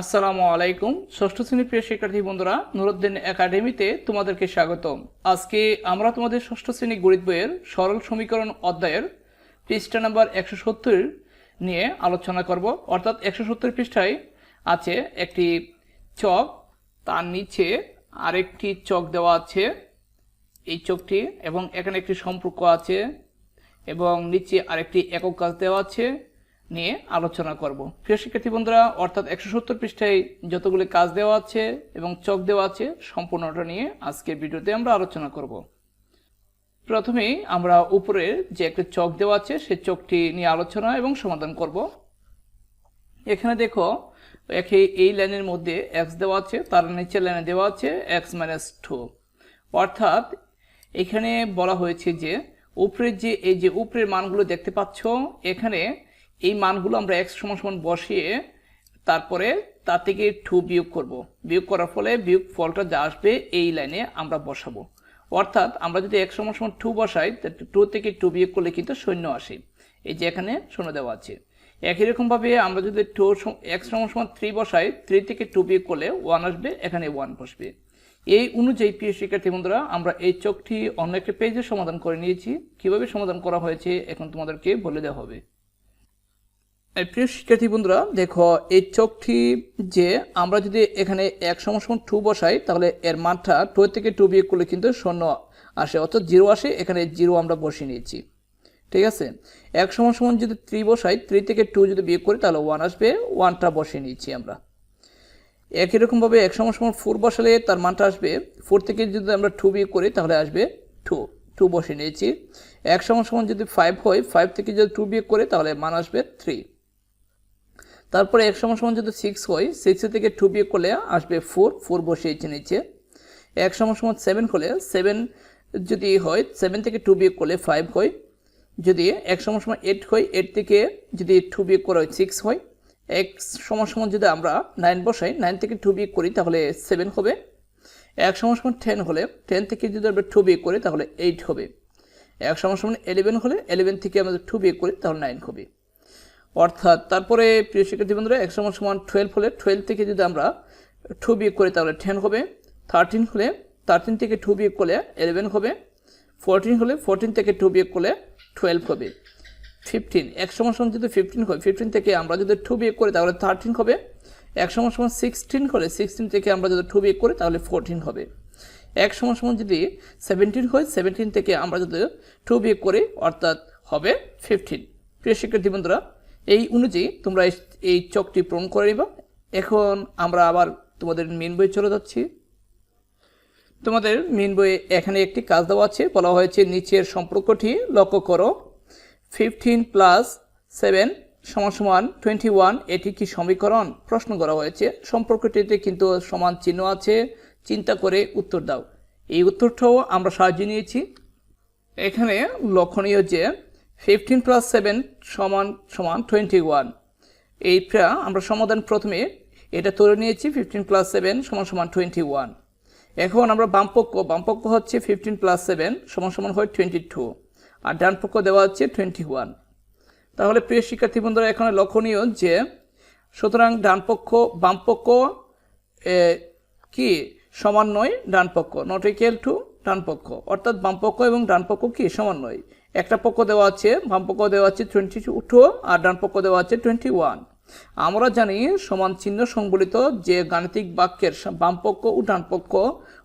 আসসালামু আলাইকুম। ষষ্ঠ শ্রেণির প্রিয় শিক্ষার্থী বন্ধুরা, নুরুদ্দিন একাডেমিতে তোমাদেরকে স্বাগত আজকে আমরা তোমাদের ষষ্ঠ শ্রেণি গণিত বইয়ের সরল সমীকরণ অধ্যায়ের পৃষ্ঠা নাম্বার একশো সত্তর নিয়ে আলোচনা করব। অর্থাৎ একশো সত্তর পৃষ্ঠায় আছে একটি চক, তার নিচে আরেকটি চক দেওয়া আছে। এই চকটি এবং এখানে একটি সম্পর্ক আছে এবং নিচে আরেকটি একক কাজ দেওয়া আছে। নিয়ে আলোচনা করব। প্রিয় শিক্ষার্থী বন্ধুরা, অর্থাৎ একশো সত্তর পৃষ্ঠায় যতগুলি কাজ দেওয়া আছে এবং চক দেওয়া আছে, সম্পূর্ণটা নিয়ে আজকের ভিডিওতে আমরা আলোচনা করব। প্রথমেই আমরা উপরে যে একটা চক দেওয়া আছে, সেই চকটি নিয়ে আলোচনা এবং সমাধান করব। এখানে দেখো, একে এই লাইনের মধ্যে এক্স দেওয়া আছে, তার নিচে লাইনে দেওয়া আছে এক্স মাইনাস টু অর্থাৎ এখানে বলা হয়েছে যে, উপরের যে, এই যে উপরের মানগুলো দেখতে পাচ্ছ, এখানে এই মানগুলো আমরা এক্স সমান সমান বসিয়ে তারপরে তা থেকে টু বিয়োগ করব। বিয়োগ করার ফলে বিয়োগ ফলটা যা আসবে এই লাইনে আমরা বসাবো। অর্থাৎ আমরা যদি এক সমান সমান টু বসাই টু থেকে টু বিয়োগ করলে কিন্তু শূন্য আসে। এই যে এখানে শূন্য দেওয়া আছে। একই রকমভাবে আমরা যদি টু এক্স সমান সমান থ্রি বসাই থ্রি থেকে টু বিয়োগ করলে ওয়ান আসবে, এখানে ওয়ান বসবে। এই অনুযায়ী প্রিয় শিক্ষার্থী বন্ধুরা, আমরা এই চোখটি অন্য একটা পেজে সমাধান করে নিয়েছি। কীভাবে সমাধান করা হয়েছে, এখন তোমাদেরকে বলে দেওয়া হবে। প্রিয় শিক্ষার্থী বন্ধুরা, দেখো, এই চোখটি যে আমরা যদি এখানে এক সমান টু বসাই, তাহলে এর মানটা টু থেকে টু বিয়োগ করলে কিন্তু শূন্য আসে, অর্থাৎ জিরো আসে, এখানে জিরো আমরা বসিয়ে নিয়েছি। ঠিক আছে? এক সমান যদি থ্রি বসাই থ্রি থেকে টু যদি বিয়োগ করি, তাহলে ওয়ান আসবে ওয়ানটা বসিয়ে নিয়েছি আমরা। একই রকমভাবে এক সমান ফোর বসালে তার মানটা আসবে ফোর থেকে যদি আমরা টু বিয়োগ করি, তাহলে আসবে টু টু বসিয়ে নিয়েছি। এক সমান যদি ফাইভ হয় ফাইভ থেকে যদি টু বিয়োগ করে, তাহলে মান আসবে থ্রি তারপরে এক সমান সমান যদি সিক্স হয় সিক্স থেকে টু বিয়োগ করলে আসবে ফোর ফোর বসে বসিয়েছে নিচে। এক সমান সমান সেভেন হলে সেভেন যদি হয় সেভেন থেকে টু বিয়োগ করলে ফাইভ হয়। যদি এক সমান সমান এইট হয় এইট থেকে যদি টু বিয়োগ করা হয় সিক্স হয়। এক সমান সমান যদি আমরা নাইন বসাই নাইন থেকে টু বিয়োগ করি, তাহলে সেভেন হবে। এক সমান সমান টেন হলে টেন থেকে যদি আমরা টু বিয়োগ করি, তাহলে এইট হবে। এক সমান সমান এলেভেন হলে এলেভেন থেকে আমরা টু বিয়োগ করি, তাহলে নাইন হবে। অর্থাৎ তারপরে, প্রিয় শিক্ষার্থী বন্ধুরা, এক সমান সমান টুয়েলভ হলে টুয়েলভ থেকে যদি আমরা টু বিয়োগ করি, তাহলে টেন হবে। থার্টিন হলে থার্টিন থেকে টু বিয়োগ করলে এলেভেন হবে। ফোরটিন হলে ফোরটিন থেকে টু বিয়োগ করলে টুয়েলভ হবে। ফিফটিন এক সমান সমান যদি ফিফটিন হয় ফিফটিন থেকে আমরা যদি টু বিয়োগ করি, তাহলে থার্টিন হবে। এক সমান সমান সিক্সটিন হলে সিক্সটিন থেকে আমরা যদি টু বিয়োগ করি, তাহলে ফোরটিন হবে। এক সমান সমান যদি সেভেন্টিন হয় সেভেন্টিন থেকে আমরা যদি টু বিয়োগ করি, অর্থাৎ হবে ফিফটিন প্রিয় শিক্ষার্থী বন্ধুরা এই অনুযায়ী তোমরা এই চকটি পূরণ করে নিবা। এখন আমরা আবার তোমাদের মেন বই চলে যাচ্ছি। তোমাদের মেন বইয়ে এখানে একটি কাজ দেওয়া আছে। বলা হয়েছে, নিচের সম্পর্কটি লক্ষ্য করো। ফিফটিন প্লাস সেভেন সমান সমান টোয়েন্টি ওয়ান এটি কি সমীকরণ? প্রশ্ন করা হয়েছে। সম্পর্কটিতে কিন্তু সমান চিহ্ন আছে। চিন্তা করে উত্তর দাও। এই উত্তরটাও আমরা সাহায্য নিয়েছি। এখানে লক্ষণীয় যে ফিফটিন প্লাস সেভেন সমান সমান টোয়েন্টি ওয়ান এইটা আমরা সমাধান প্রথমে এটা তুলে নিয়েছি ফিফটিন প্লাস সেভেন সমান সমান টোয়েন্টি ওয়ান এখন আমরা বামপক্ষ বামপক্ষ হচ্ছে ফিফটিন প্লাস সেভেন সমান সমান হয় টোয়েন্টি টু আর ডানপক্ষ দেওয়া হচ্ছে টোয়েন্টি ওয়ান তাহলে প্রিয় শিক্ষার্থী বন্ধুরা, এখানে লক্ষণীয় যে, সুতরাং ডানপক্ষ, বামপক্ষ কি? সমান নয় ডান পক্ষ নট ইকুয়াল টু ডানপক্ষ। অর্থাৎ বামপক্ষ এবং ডানপক্ষ কি? সমান নয়। একটা পক্ষ দেওয়া আছে বামপক্ষ দেওয়া আছে টোয়েন্টি টু আর ডান পক্ষ দেওয়া আছে টোয়েন্টি ওয়ান আমরা জানি সমান চিহ্ন সংবলিত যে গাণিতিক বাক্যের বামপক্ষ ও ডানপক্ষ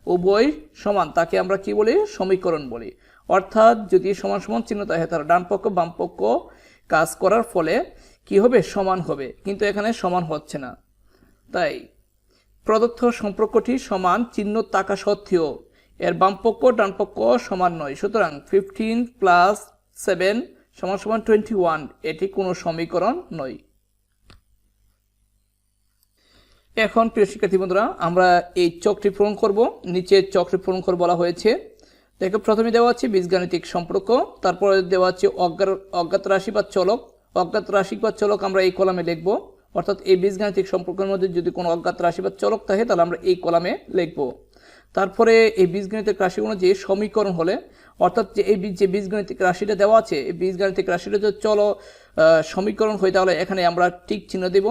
উভয় সমান, তাকে আমরা কি বলি? সমীকরণ বলি। অর্থাৎ যদি সমান সমান চিহ্ন থাকে, তাহলে ডানপক্ষ বামপক্ষ কাজ করার ফলে কি হবে? সমান হবে। কিন্তু এখানে সমান হচ্ছে না। তাই প্রদত্ত সম্পর্কটি সমান চিহ্ন থাকা সত্ত্বেও এর বামপক্ষ ডানপক্ষ সমান নয়। সুতরাং ফিফটিন প্লাস সেভেন সমান সমান টোয়েন্টি ওয়ান এটি কোনো সমীকরণ নয়। এখন প্রিয় শিক্ষার্থী বন্ধুরা, আমরা এই চকটি পূরণ করব। নিচে চকটি পূরণ করে বলা হয়েছে, দেখো প্রথমে দেওয়া আছে বীজগাণিতিক সম্পর্ক, তারপরে দেওয়া আছে অজ্ঞাত অজ্ঞাত রাশি বা চলক। অজ্ঞাত রাশি বা চলক আমরা এই কলামে লিখব। অর্থাৎ এই বীজগাণিতিক সম্পর্কের মধ্যে যদি কোনো অজ্ঞাত রাশি বা চলক থাকে, তাহলে আমরা এই কলামে লিখব। তারপরে এই বীজগণিতিক রাশি অনুযায়ী সমীকরণ হলে, অর্থাৎ যে এই যে বীজগণিতিক রাশিটা দেওয়া আছে, এই বীজগণিতিক রাশিটা যদি চলো সমীকরণ হয়, তাহলে এখানে আমরা টিক চিহ্ন দেব।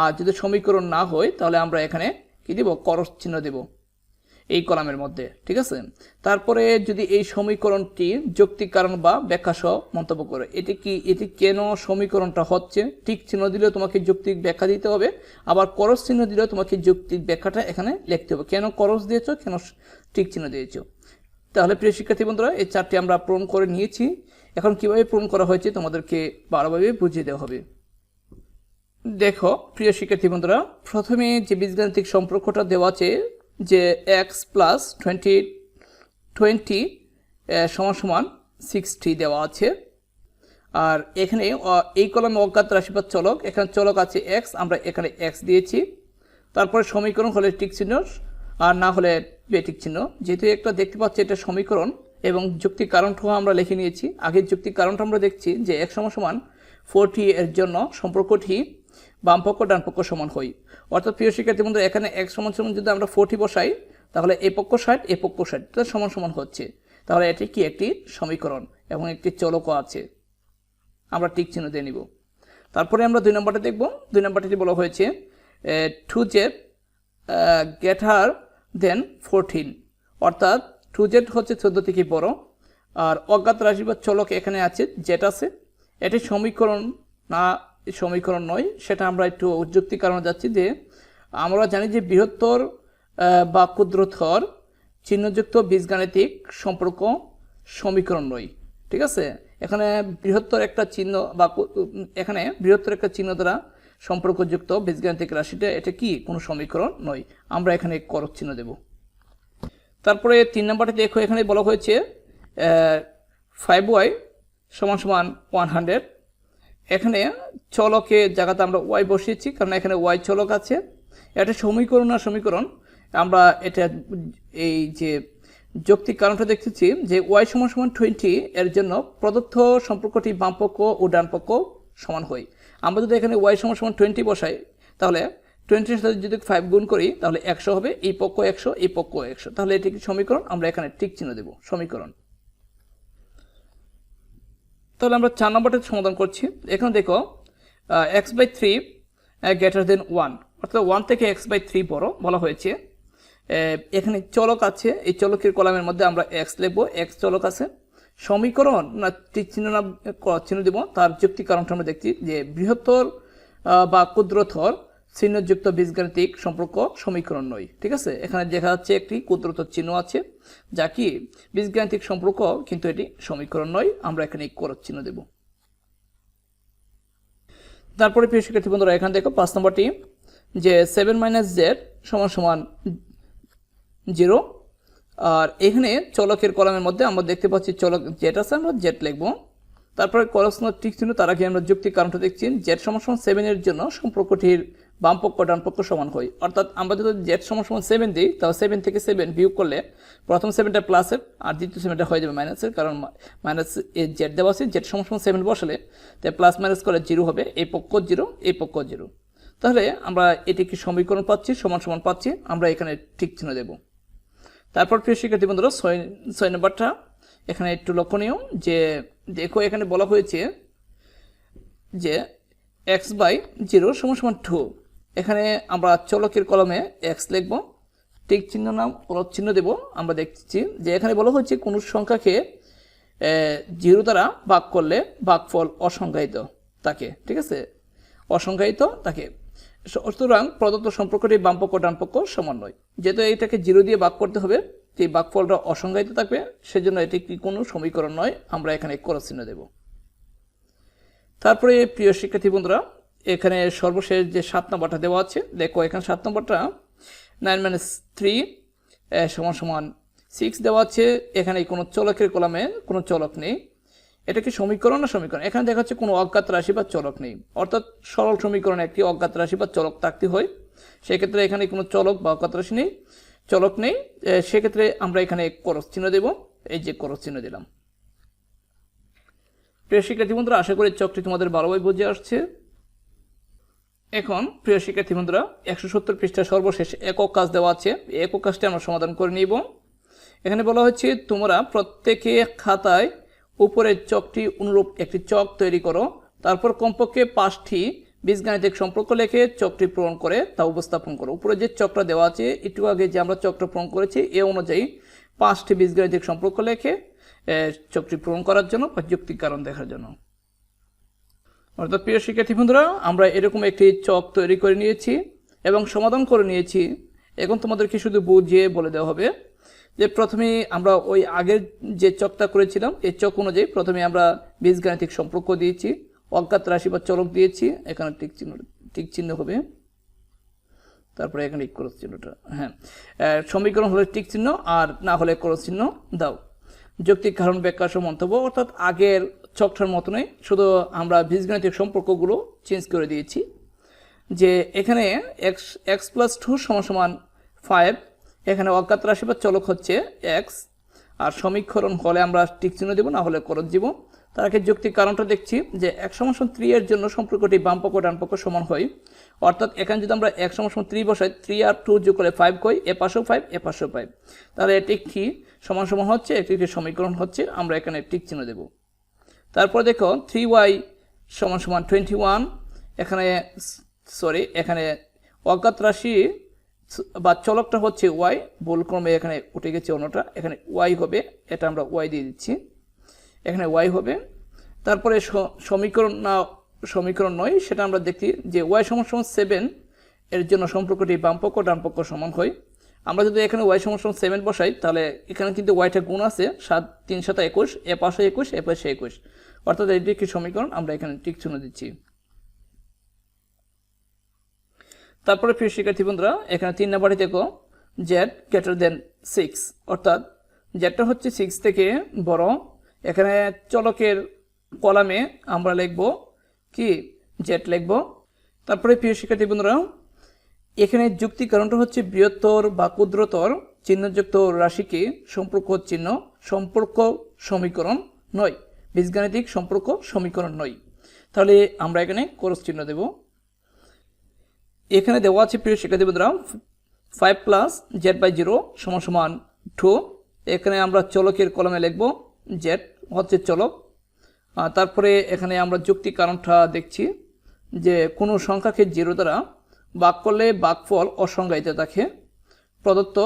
আর যদি সমীকরণ না হয়, তাহলে আমরা এখানে কী দিব? করস চিহ্ন দেব। এই কলামের মধ্যে, ঠিক আছে? তারপরে যদি এই সমীকরণটি যৌক্তিক কারণ বা ব্যাখ্যা সহ মন্তব্য করে, এটি কি, এটি কেন সমীকরণটা হচ্ছে? ঠিক চিহ্ন দিলেও তোমাকে যৌক্তিক ব্যাখ্যা দিতে হবে, আবার করস চিহ্ন দিলেও তোমাকে যৌক্তিক ব্যাখ্যাটা এখানে লিখতে হবে। কেন করস দিয়েছ? কেন ঠিক চিহ্ন দিয়েছ? তাহলে প্রিয় শিক্ষার্থী বন্ধুরা, এই চারটি আমরা পূরণ করে নিয়েছি। এখন কীভাবে পূরণ করা হয়েছে তোমাদেরকে বারোভাবে বুঝিয়ে দেওয়া হবে। দেখো, প্রিয় শিক্ষার্থী বন্ধুরা, প্রথমে যে বীজগাণিতিক সম্পর্কটা দেওয়া আছে যে এক্স প্লাস টোয়েন্টি টোয়েন্টি সমান সমান সিক্সটি দেওয়া আছে। আর এখানে এই কলমে অজ্ঞাত রাশি বা চলক, এখানে চলক আছে এক্স আমরা এখানে এক্স দিয়েছি। তারপরে সমীকরণ হলে টিক চিহ্ন, আর না হলে বেটিক চিহ্ন। যেহেতু একটা দেখতে পাচ্ছি এটা সমীকরণ, এবং যুক্তির কারণটাও আমরা লিখে নিয়েছি। আগের যুক্তির কারণটা আমরা দেখছি যে এক সমান সমান ফোরটি এর জন্য সম্পর্কটি বামপক্ষ ডানপক্ষ সমান হয় অর্থাৎ প্রিয় শিক্ষার্থী বন্ধু, এখানে এক সমান সমান যদি আমরা ফোরটি বসাই, তাহলে এ পক্ষ ষাট, এ পক্ষ ষাট সমান সমান হচ্ছে। তাহলে এটি কি একটি সমীকরণ এবং একটি চলকও আছে। আমরা টিক চিহ্ন দিয়ে নিব। তারপরে আমরা দুই নম্বরটা দেখব। দুই নম্বরটি বলা হয়েছে two z greater than fourteen অর্থাৎ টু জেড হচ্ছে চোদ্দ থেকে বড়, আর অজ্ঞাত রাশি বা চলক এখানে আছে জেট আছে। এটি সমীকরণ না সমীকরণ নয়, সেটা আমরা একটু যুক্তি কারণে যাচ্ছি যে আমরা জানি যে বৃহত্তর বা ক্ষুদ্রতর চিহ্নযুক্ত বীজগাণিতিক সম্পর্ক সমীকরণ নয়, ঠিক আছে? এখানে বৃহত্তর একটা চিহ্ন বা এখানে বৃহত্তর একটা চিহ্ন দ্বারা সম্পর্কযুক্ত বীজগাণিতিক রাশিটা, এটা কি? কোনো সমীকরণ নয়। আমরা এখানে করক চিহ্ন দেব। তারপরে তিন নম্বরটা দেখো, এখানে বলা হয়েছে ফাইভ ওয়াই সমান সমান ওয়ান হান্ড্রেড এখানে চলকে জায়গাতে আমরা ওয়াই বসিয়েছি, কারণ এখানে ওয়াই চলক আছে। এটা সমীকরণ আর সমীকরণ। আমরা এটা এই যে যৌক্তিক কারণটা দেখতেছি যে ওয়াই সমান সমান টোয়েন্টি এর জন্য প্রদত্ত সম্পর্কটি বামপক্ষ ও ডানপক্ষ সমান হয়। আমরা যদি এখানে ওয়াই সমান সমান টোয়েন্টি বসাই, তাহলে টোয়েন্টির সাথে যদি ফাইভ গুণ করি, তাহলে একশো হবে। এই পক্ষ একশো, এই পক্ষ একশো। তাহলে এটি সমীকরণ? আমরা এখানে ঠিক চিহ্ন দেব, সমীকরণ। তাহলে আমরা চার নম্বরটা সমাধান করছি। এখানে দেখো x by three greater than one অর্থাৎ ওয়ান থেকে এক্স বাই থ্রি বড় বলা হয়েছে। এখানে চলক আছে। এই চলকের কলামের মধ্যে আমরা এক্স লিখব। এক্স চলক আছে। সমীকরণ না চিহ্ন না চিহ্ন দেবো। তার যুক্তি কারণটা আমরা দেখছি যে বৃহত্তর বা ক্ষুদ্রতর চিহ্নযুক্ত বীজগাণিতিক সম্পর্ক সমীকরণ নয়। ঠিক আছে? এখানে দেখা যাচ্ছে একটি ক্ষুদ্রতর চিহ্ন আছে, যা কি বীজগাণিতিক সম্পর্ক, কিন্তু এটি সমীকরণ নয়। আমরা এখানে করত চিহ্ন দেব। তারপরে প্রিয় শিক্ষার্থী বন্ধুরা, এখানে দেখো পাঁচ নম্বরটি, যে সেভেন মাইনাস জেড সমান সমান জিরো আর এখানে চলকের কলামের মধ্যে আমরা দেখতে পাচ্ছি চলক জেট আছে, আমরা জেট লিখব। তারপরে করসন ঠিক চিহ্ন, তার আগে আমরা যুক্তি কারণটা দেখছি জেড সমান সমান সেভেনের জন্য সম্পর্কটির বামপক্ষ ডানপক্ষ সমান হয়। অর্থাৎ আমরা যদি জেড সমান সমান সেভেন দিই, তাহলে সেভেন থেকে সেভেন বিয়োগ করলে প্রথম সেভেনটা প্লাসের আর দ্বিতীয় সেভেনটা হয়ে যাবে মাইনাসের কারণ মাইনাস জেড দেওয়া আছে জেড সমান সমান সেভেন বসালে তাই প্লাস মাইনাস করে জিরো হবে, এই পক্ষ জিরো এই পক্ষ জিরো তাহলে আমরা এটি কি সমীকরণ পাচ্ছি? সমান সমান পাচ্ছি। আমরা এখানে ঠিক চিহ্ন দেবো। তারপর প্রিয় শিক্ষার্থী বন্ধুরা, ছয় ছয় নম্বরটা। এখানে একটু লক্ষণীয় যে দেখো এখানে বলা হয়েছে যে এক্স বাই জিরো সমান সমান টু এখানে আমরা চলকের কলমে এক্স লিখব। টিক চিহ্ন নাম ক্রস চিহ্ন দেব। আমরা দেখছি যে এখানে বলা হয়েছে কোনো সংখ্যাকে জিরো দ্বারা ভাগ করলে ভাগফল অসংজ্ঞায়িত তাকে। ঠিক আছে? অসংজ্ঞায়িত তাকে। সুতরাং প্রদত্ত সম্পর্কটি বামপক্ষ, ডানপক্ষ সমান নয়। যেহেতু এটাকে জিরো দিয়ে ভাগ করতে হবে যে ভাগফলটা অসংজ্ঞায়িত থাকবে। সেজন্য এটি কি কোনো সমীকরণ নয়, আমরা এখানে ক্রস চিহ্ন দেব। তারপরে, প্রিয় শিক্ষার্থী বন্ধুরা এখানে সর্বশেষ যে সাত নম্বরটা দেওয়া আছে, দেখো এখানে সাত নম্বরটা নাইন মাইনাস থ্রি সমান সমান সিক্স দেওয়া আছে। এখানে কোনো চলকের কলামে কোনো চলক নেই। এটা কি সমীকরণ না সমীকরণ? এখানে দেখা যাচ্ছে কোনো অজ্ঞাত রাশি বা চলক নেই। অর্থাৎ সরল সমীকরণে একটি অজ্ঞাত রাশি বা চলক থাকতে হয়। সেক্ষেত্রে এখানে কোনো চলক বা অজ্ঞাত রাশি নেই, চলক নেই। সেক্ষেত্রে আমরা এখানে করস চিহ্ন দেব। এই যে করস চিহ্ন দিলাম। প্রিয় শিক্ষার্থী বন্ধুরা, আশা করি চকটি তোমাদের ভালোভাবে বুঝে আসছে। এখন, প্রিয় শিক্ষার্থী বন্ধুরা, একশো সত্তর পৃষ্ঠা সর্বশেষ একক কাজ দেওয়া আছে। একক কাজটি আমরা সমাধান করে নিব। এখানে বলা হচ্ছে, তোমরা প্রত্যেকে খাতায় উপরের চকটি অনুরূপ একটি চক তৈরি করো। তারপর কমপক্ষে পাঁচটি বীজগাণিতিক সম্পর্ক লেখে চকটি পূরণ করে তা উপস্থাপন করো। উপরে যে চকটা দেওয়া আছে, একটু আগে যে আমরা চকটা পূরণ করেছি, এ অনুযায়ী পাঁচটি বীজগাণিতিক সম্পর্ক লেখে চকটি পূরণ করার জন্য বা যুক্তির কারণ দেখার জন্য। অর্থাৎ প্রিয় শিক্ষার্থী বন্ধুরা, আমরা এরকম একটি চক তৈরি করে নিয়েছি এবং সমাধান করে নিয়েছি। এখন তোমাদেরকে শুধু বুঝিয়ে বলে দেওয়া হবে যে প্রথমে আমরা ওই আগের যে চকটা করেছিলাম, এই চক অনুযায়ী প্রথমে আমরা বীজগাণিতিক সম্পর্ক দিয়েছি, অজ্ঞাত রাশি বা চলক দিয়েছি। এখানে টিক চিহ্ন টিক চিহ্ন হবে। তারপরে এখানে ক্রস চিহ্নটা হ্যাঁ। সমীকরণ হলে টিক চিহ্ন আর না হলে ক্রস চিহ্ন দাও। যৌক্তিক কারণ ব্যাখ্যা সহ মন্তব্য, অর্থাৎ আগের চকটার মতনই শুধু আমরা বীজগণিতিক সম্পর্কগুলো চেঞ্জ করে দিয়েছি, যে এখানে এক্স এক্স প্লাস টু সমান ফাইভ এখানে অজ্ঞাত রাশি বা চলক হচ্ছে এক্স আর সমীক্ষরণ হলে আমরা টিক চিহ্ন দেবো, না হলে করত দিব তার আগে যৌক্তিক কারণটা দেখছি যে এক সমান থ্রি এর জন্য সম্পর্কটি বাম পক্ষ, ডান পক্ষ সমান হয়। অর্থাৎ এখানে যদি আমরা এক সমান থ্রি বসাই থ্রি আর টু যোগ করে ফাইভ কই? এ পাশেও ফাইভ এ পাশেও ফাইভ তাহলে এটি একটি সমান সমান হচ্ছে একটি একটি সমীকরণ হচ্ছে, আমরা এখানে টিক চিহ্ন দেবো। তারপর দেখো থ্রি ওয়াই সমান সমান টোয়েন্টি ওয়ান এখানে সরি এখানে অজ্ঞাত রাশি বা চলকটা হচ্ছে ওয়াই ভুলক্রমে এখানে উঠে গেছে অন্যটা, এখানে ওয়াই হবে, এটা আমরা ওয়াই দিয়ে দিচ্ছি। এখানে ওয়াই হবে। তারপরে সমীকরণ, না, সমীকরণ নয়, সেটা আমরা দেখি যে ওয়াই সমান সমান সেভেন এর জন্য সম্পর্কটি বামপক্ষ, ডানপক্ষ সমান হয়। আমরা যদি এখানে ওয়াই সমান সমান সেভেন বসাই, তাহলে এখানে কিন্তু ওয়াইটা গুণ আছে, সাত, তিন সাত একুশ, এ পাশে একুশ, এ পাশে একুশ। অর্থাৎ এটি একটি সমীকরণ, আমরা এখানে টিক চিহ্ন দিচ্ছি। তারপরে প্রিয় শিক্ষার্থী বন্ধুরা, এখানে তিন নাম্বারে দেখো জেড গ্রেটার দেন সিক্স অর্থাৎ জেডটা হচ্ছে সিক্স থেকে বড় এখানে চলকের কলামে আমরা লিখব কি? জেড লিখব। তারপরে প্রিয় শিক্ষার্থী বন্ধুরা, এখানে যুক্তি কারণটা হচ্ছে বৃহত্তর বা ক্ষুদ্রতর, চিহ্নযুক্ত রাশিকে সম্পর্ক চিহ্ন, সম্পর্ক সমীকরণ নয়। বীজগাণিতিক সম্পর্ক সমীকরণ নয়। তাহলে আমরা এখানে কোরস চিহ্ন দেব। এখানে দেওয়া আছে প্রিয় শিক্ষার্থী বন্ধুরা five plus z by zero সমান সমান টু এখানে আমরা চলকের কলমে লিখব জেড হচ্ছে চলক। তারপরে এখানে আমরা যুক্তি কারণটা দেখছি যে কোনো সংখ্যাকে জিরো দ্বারা বাক করলে বাকফল অসংজ্ঞায়িত থাকে। প্রদত্ত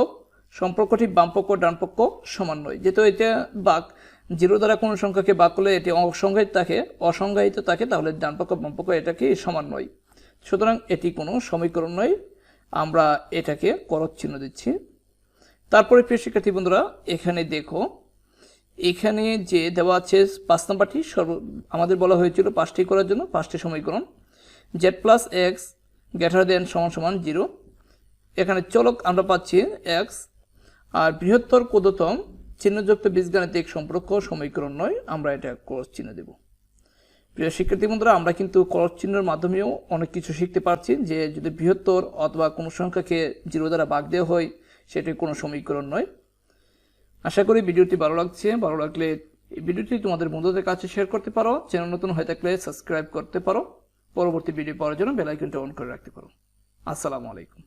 সম্পর্কটি বামপক্ষ, ডানপক্ষ সমান নয়। যেহেতু এটা বাক জিরো দ্বারা কোনো সংখ্যাকে বাক করলে এটি অসংজ্ঞায়িত থাকে অসংজ্ঞায়িত থাকে, তাহলে ডানপক্ষ, বামপক্ষ এটাকে সমান নয়। সুতরাং এটি কোনো সমীকরণ নয়। আমরা এটাকে করত চিহ্ন দিচ্ছি। তারপরে প্রিয় শিক্ষার্থী বন্ধুরা, এখানে দেখো এখানে যে দেওয়া আছে পাঁচ নাম্বারটি, সর্ব আমাদের বলা হয়েছিল পাঁচটি করার জন্য, পাঁচটি সমীকরণ। Z plus x greater than সমান সমান জিরো এখানে চলক আমরা পাচ্ছি এক্স আর বৃহত্তর ক্ষুদ্রতম চিহ্নযুক্ত বীজগাণিতিক সম্পর্ক সমীকরণ নয়, আমরা এটা ক্রস চিহ্ন দেব। প্রিয় শিক্ষার্থী বন্ধুরা, আমরা কিন্তু ক্রস চিহ্নের মাধ্যমেও অনেক কিছু শিখতে পারছি, যে যদি বৃহত্তর অথবা কোনো সংখ্যাকে জিরো দ্বারা ভাগ দেওয়া হয়, সেটি কোনো সমীকরণ নয়। আশা করি ভিডিওটি ভালো লাগছে। ভালো লাগলে এই ভিডিওটি তোমাদের বন্ধুদের কাছে শেয়ার করতে পারো। চ্যানেল নতুন হয়ে থাকলে সাবস্ক্রাইব করতে পারো। পরবর্তী ভিডিও পাওয়ার জন্য বেলাইকনটা অন করে রাখতে পারো। আসসালামু আলাইকুম।